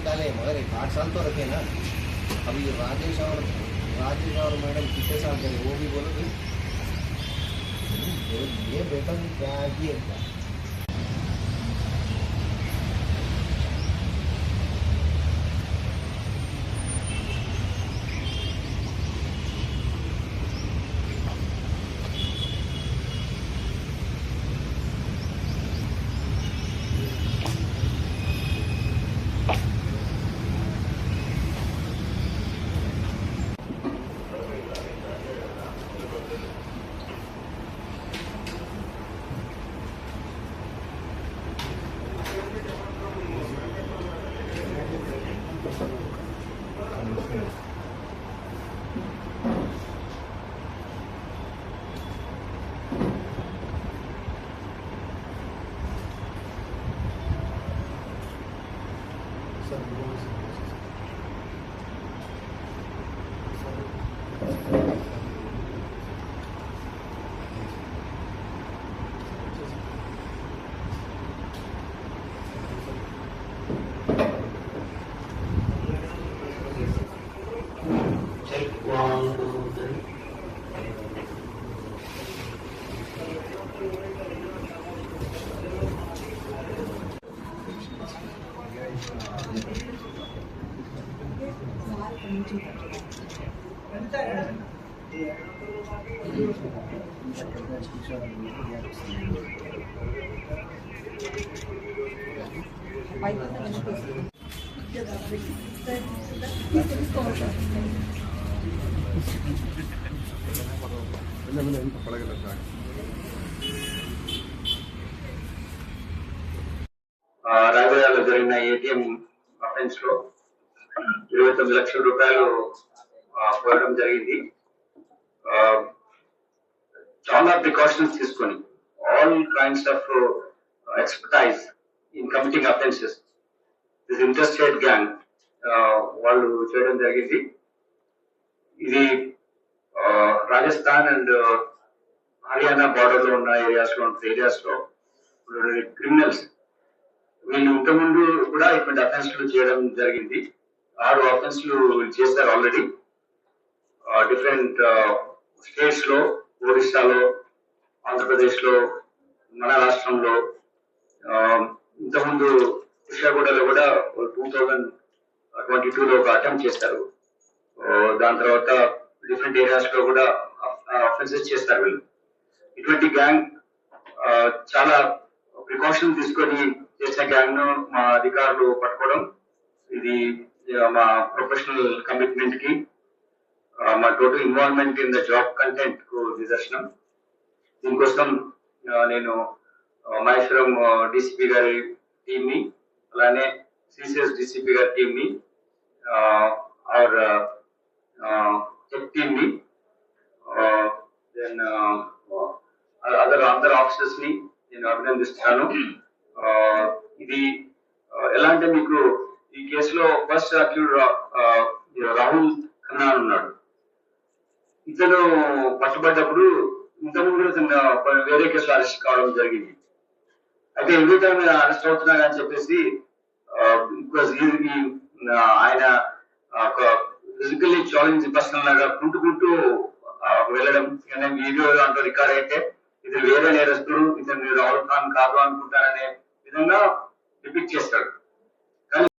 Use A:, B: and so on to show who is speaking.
A: निकाले मगर एक आठ साल तो रखे ना अभी राजेश और राजेश और मैडम कितने साल करे वो भी बोलो भाई ये ये बेटा ने क्या Seven boys
B: and రాజధానిలో జరిగిన ఏటీఎం అఫెన్స్లో ఇరవై తొమ్మిది లక్షల రూపాయలు పోయడం జరిగింది. చాలా ప్రికాషన్స్ తీసుకొని all kinds of expertise in committing offences this interstate gang వాళ్ళు చేయడం జరిగింది. ఇది రాజస్థాన్ అండ్ హర్యానా బార్డర్లో ఉన్న ఏరియాస్లో ఏరియాస్లో క్రిమినల్స్ వీళ్ళు ఇంతకుముందు కూడా ఇటువంటి అఫెన్స్లు చేయడం జరిగింది. ఆరు అఫెన్స్లు చేశారు ఆల్రెడీ డిఫరెంట్ స్టేట్స్లో ఒరిస్సాలో ఆంధ్రప్రదేశ్లో మన రాష్ట్రంలో ఇంతకుముందు విశాఖగూడలో కూడా టూ థౌజండ్ ట్వంటీ టూ లో ఒక అటెంప్ట్ చేస్తారు దాని తర్వాత డిఫరెంట్ ఏరియాస్లో కూడా అఫెన్సెస్ చేస్తారు వీళ్ళు. ఇటువంటి గ్యాంగ్ చాలా ప్రికాషన్ తీసుకొని చేసిన గ్యాంగ్ను మా అధికారులు పట్టుకోవడం ఇది మా ప్రొఫెషనల్ కమిట్మెంట్కి మా total involvement in the job కంటెంట్కు నిదర్శనం. దీనికోసం నేను మహేశ్వరం డిసిపి గారి టీమ్ని అలానే సిసిఎస్ డిసిపి గారి టీమ్ని ఆర్ టెక్ టీమ్ని దెన్ అదర్ అదర్ ఆఫీసర్స్ని నేను అభినందిస్తున్నాను. ఇది ఎలా అంటే మీకు ఈ కేసులో ఫస్ట్ అక్యూడ్ రాహుల్ ఖన్నా ఉన్నాడు. ఇతను పట్టుబడ్డప్పుడు ఇంతకుముందు కూడా ఇతను వేరే కేసులో అరెస్ట్ కావడం జరిగింది. అయితే ఎవ్రీ టైం అరెస్ట్ అవుతున్నా అని చెప్పేసి బికాస్ ఆయన ఫిజికల్లీ ఛాలెంజ్ పర్సన్ లాగా కుంటుకుంటూ వెళ్ళడం వీడియో దాంట్లో రికార్డ్ అయితే ఇతను వేరే నేరస్తుడు ఇతను రాహుల్ ఖాన్ కాదు అనుకుంటారనే విధంగా డిపిక్ట్ చేస్తాడు.